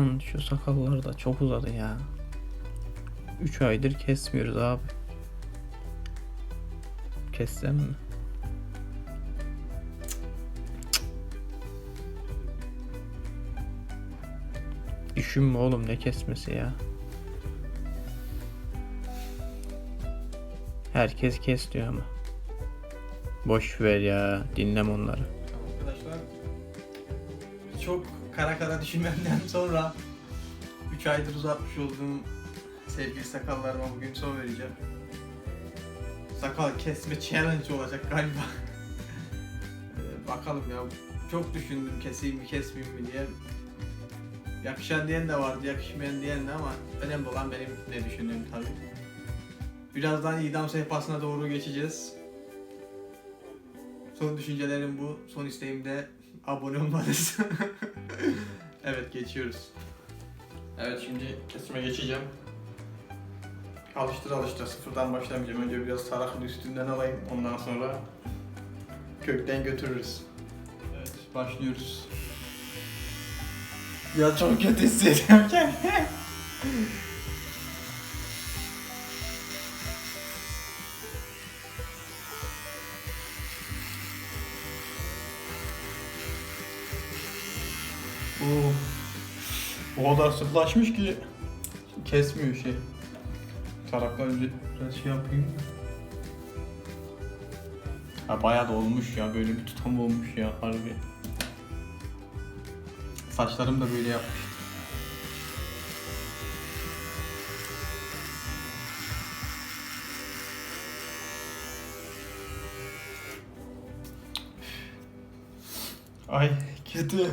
Lan şu sakallar da çok uzadı ya. 3 aydır kesmiyoruz abi. Kessem mi? Düşünme oğlum ne kesmesi ya. Herkes kes diyor ama. Boş ver ya. Dinlem onları. Arkadaşlar çok kara kara düşünmemden sonra 3 aydır uzatmış olduğum sevgili sakallarıma bugün son vereceğim. Sakal kesme challenge olacak galiba. Ee, Bakalım ya çok düşündüm keseyim mi kesmeyeyim mi diye. Yakışan diyen de vardı, yakışmayan diyen de ama önemli olan benim ne düşündüğüm tabii. Birazdan idam sehpasına doğru geçeceğiz. Son düşüncelerim bu. Son isteğim de abone olmanız. evet geçiyoruz. Evet şimdi kesime geçeceğim. Alıştır alıştır sıfırdan başlamayacağım. Önce biraz tarakın üstünden alayım. Ondan sonra kökten götürürüz. Evet başlıyoruz. Ya çok kötü hissediyorum kendimi. Oo. O kadar sıklaşmış ki kesmiyor şey. Tarakla önce biraz şey yapayım. Ha bayağı da olmuş ya böyle bir tutam olmuş ya harbi. Saçlarım da böyle yapmış. Ay kötü.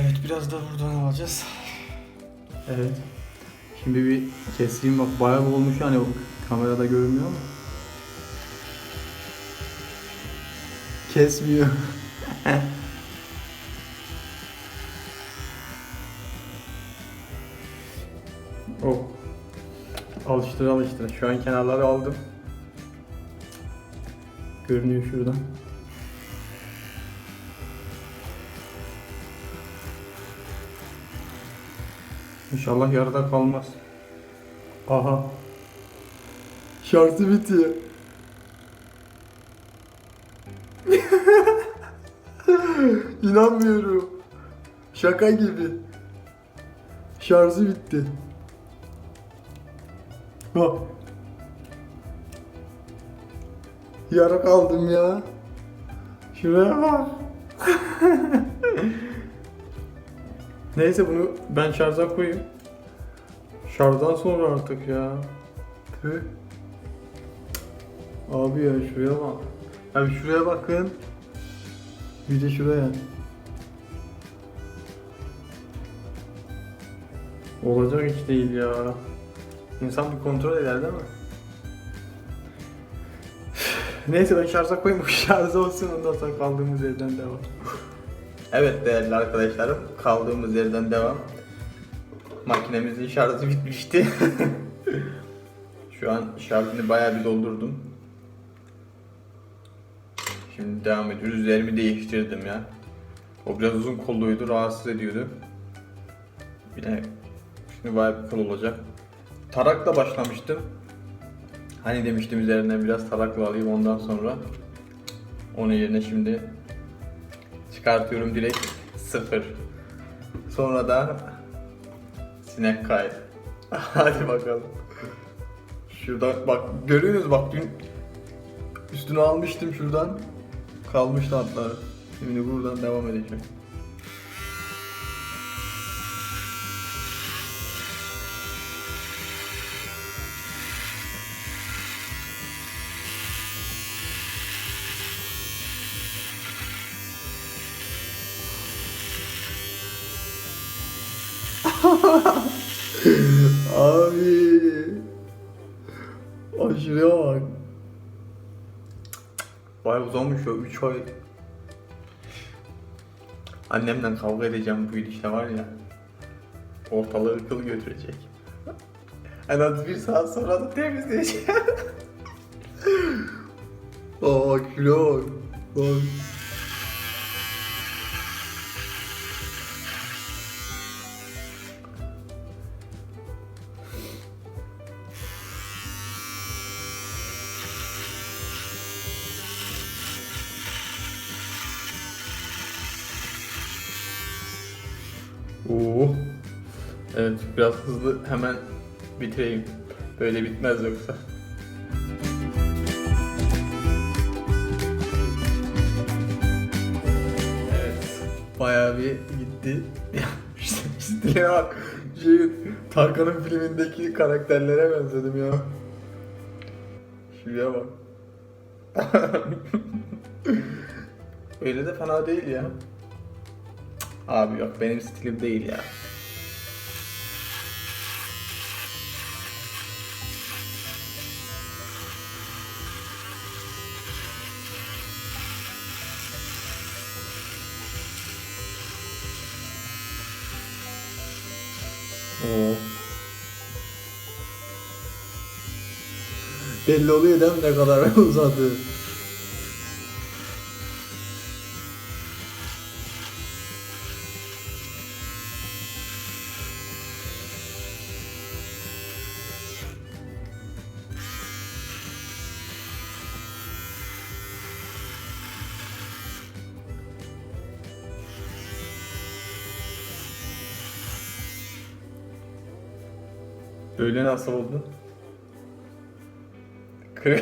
Evet biraz da buradan alacağız. Evet. Şimdi bir keseyim bak bayağı olmuş yani o kamerada görünmüyor ama. Kesmiyor. oh. Alıştır alıştır. Şu an kenarları aldım. Görünüyor şuradan. İnşallah yarıda kalmaz. Aha. Şarjı bitiyor. İnanmıyorum. Şaka gibi. Şarjı bitti. Bak. Yara kaldım ya. Şuraya bak. Neyse bunu ben şarja koyayım. Şarjdan sonra artık ya. Tüh. Abi ya şuraya bak. Abi şuraya bakın. Bir de şuraya. Olacak hiç değil ya. İnsan bir kontrol eder değil mi? Neyse ben şarja koyayım bu şarj olsun ondan sonra kaldığımız yerden devam. Evet değerli arkadaşlarım kaldığımız yerden devam. Makinemizin şarjı bitmişti. Şu an şarjını bayağı bir doldurdum. Şimdi devam ediyoruz. Üzerimi değiştirdim ya. O biraz uzun kolluydu, rahatsız ediyordu. De şimdi bayağı bir kıl olacak. Tarakla başlamıştım. Hani demiştim üzerinden biraz tarakla alayım ondan sonra. Onun yerine şimdi çıkartıyorum direkt sıfır. Sonra da sinek kay. Hadi bakalım. Şurada bak görüyorsunuz bak dün üstünü almıştım şuradan. Kalmıştı hatta. Şimdi buradan devam edeceğim. Abi. Ay şuraya bak. Bayağı uzamış ya 3 ay. Annemle kavga edeceğim bu ilişte var ya. Ortalığı kıl götürecek. En az bir saat sonra da temizleyeceğim. Aa kilo. Bak. Oo. Evet biraz hızlı hemen bitireyim. Böyle bitmez yoksa. Evet. Bayağı bir gitti. stile bak. Şey, Tarkan'ın filmindeki karakterlere benzedim ya. Şuraya bak. Öyle de fena değil ya. Abi yok benim stilim değil ya. Oo. Belli oluyor değil mi ne kadar uzadı? Böyle nasıl oldu?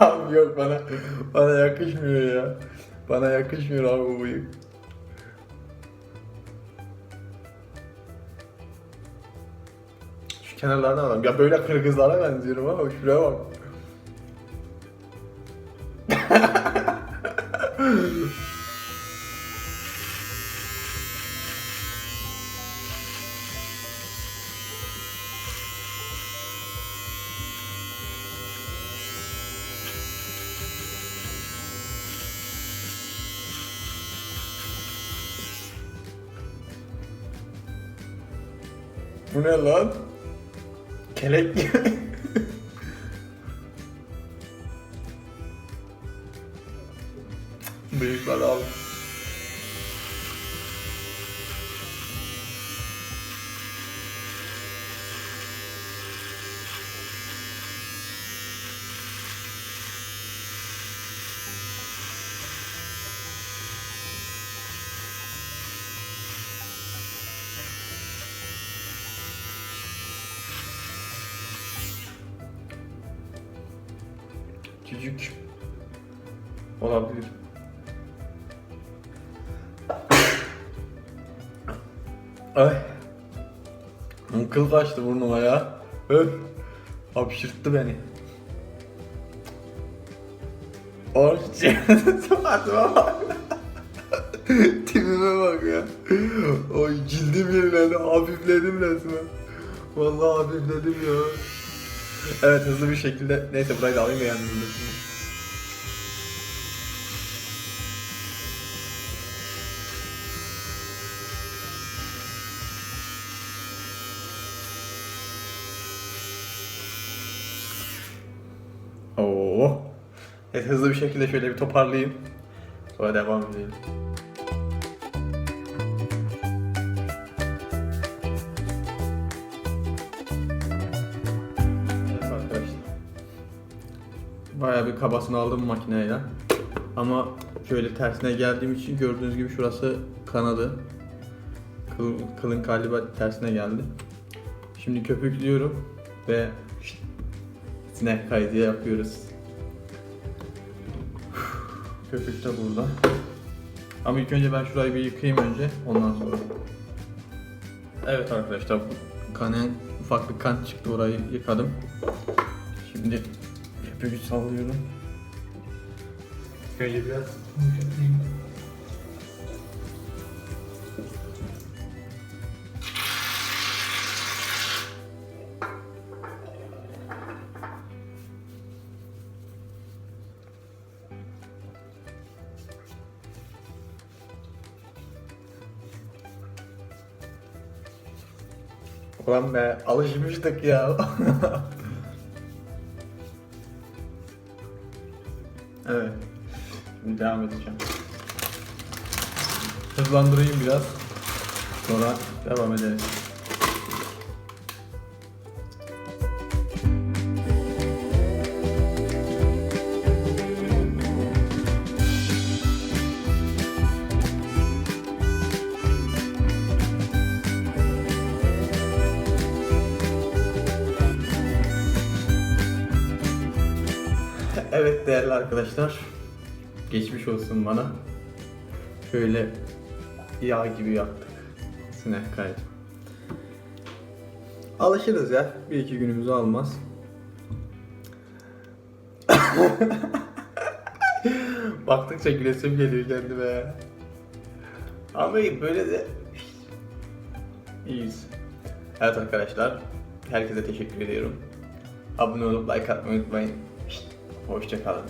Abi yok bana bana yakışmıyor ya. Bana yakışmıyor abi bu bıyık. Şu kenarlardan alalım. Ya böyle kırgızlara benziyorum ama şuraya bak. Bu ne lan? Kelek gibi. Bıyıklar al. Cücük. Olabilir. Ay. Kıl kaçtı burnuma ya. Öf. Hapşırttı beni. Oğlum suratıma bak. Tipime bak ya. Oy cildim yenilendi. Hafifledim resmen. Vallahi hafifledim ya. Evet hızlı bir şekilde. Neyse burayı da alayım ya yalnız. Oo. Evet hızlı bir şekilde şöyle bir toparlayayım. Sonra devam edelim. Bayağı bir kabasını aldım makineyle. Ama şöyle tersine geldiğim için gördüğünüz gibi şurası kanadı. Kıl, kılın galiba tersine geldi. Şimdi köpüklüyorum ve sinek kaydı yapıyoruz. Köpük de burada. Ama ilk önce ben şurayı bir yıkayayım önce ondan sonra. Evet arkadaşlar kanen ufak bir kan çıktı orayı yıkadım. Şimdi büyük sallıyorum. Şöyle biraz. Ulan be alışmıştık ya. evet. Şimdi devam edeceğim. Hızlandırayım biraz. Sonra devam ederiz. Değerli arkadaşlar. Geçmiş olsun bana. Şöyle yağ gibi yaptık. Sinek kaydı. Alışırız ya. Bir iki günümüzü almaz. Baktıkça gülesim geliyor kendime. Ama böyle de iyiyiz. Evet arkadaşlar. Herkese teşekkür ediyorum. Abone olup like atmayı unutmayın. Hoşçakalın.